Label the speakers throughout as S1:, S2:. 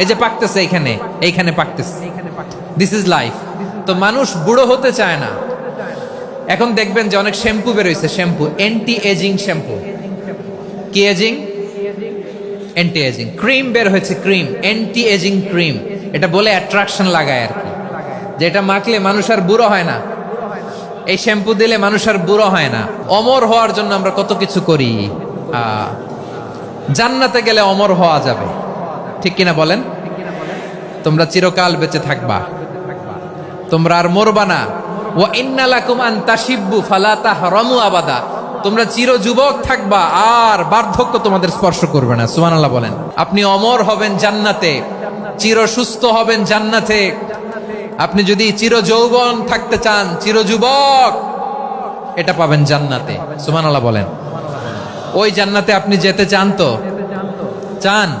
S1: এই যে পাকতেছে এইখানে এইখানে পাকতেছে। দিস ইজ লাইফ তো মানুষ বুড়ো হতে চায় না। এখন দেখবেন যে অনেক শ্যাম্পু বেরোইছে, শ্যাম্পু। Anti aging shampoo. কি এজিং অ্যান্টি এজিং ক্রিম বের হয়েছে, ক্রিম। Anti ageing cream. এটা বলে অ্যাট্রাকশন লাগায় আর কি। যে এটা মাখলে মানুষ আর বুড়ো হয় না। এই শ্যাম্পু দিলে মানুষ আর বুড়ো হয় না। অমর হওয়ার জন্য আমরা কত কিছু করি। জান্নাতে গেলে অমর হওয়া যাবে। ঠিক কিনা বলেন? তোমরা চিরকাল বেঁচে থাকবা। তোমরা আর মরবা না। ও ইন্নালাকুম আন তাসিব্বু ফালা তাহরামু আবাদা। তোমরা চির যুবক থাকবা, আর বার্ধক্য তোমাদের স্পর্শ করবে না। সুবহানাল্লাহ বলেন। আপনি অমর হবেন জান্নাতে, চির সুস্থ হবেন জান্নাতে। আপনি যদি চির যৌবন থাকতে চান, চির যুবক, এটা পাবেন জান্নাতে। সুবহানাল্লাহ বলেন। ওই জান্নাতে আপনি যেতে চান তো? চান?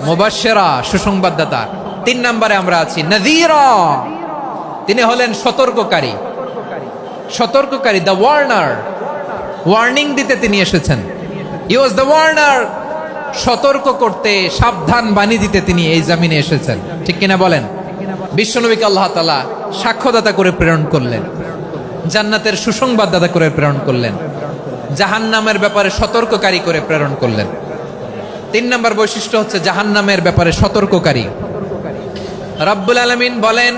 S1: মুবাশশিরা, সুসংবাদদাতা। তিন নম্বরে আমরা আছি, নাযীরা। তিনি হলেন সতর্ককারী। সতর্ককারী দ্য ওয়ার্নার ওয়ার্নিং দিতে তিনি এসেছেন। ই ওয়াজ দ্য ওয়ার্নার সতর্ক করতে, সাবধান বাণী দিতে তিনি এই জামিনে এসেছেন। ঠিক কিনা বলেন? বিশ্বনবীকে আল্লাহ তাআলা সাক্ষ্যদাতা করে প্রেরণ করলেন। জান্নাতের সুসংবাদদাতা করে প্রেরণ করলেন। জাহান্নামের ব্যাপারে সতর্ককারী করে প্রেরণ করলেন। তিন নম্বর বৈশিষ্ট্য হচ্ছে জাহান্নামের ব্যাপারে সতর্ককারী। রব্বুল আলমিন বলেন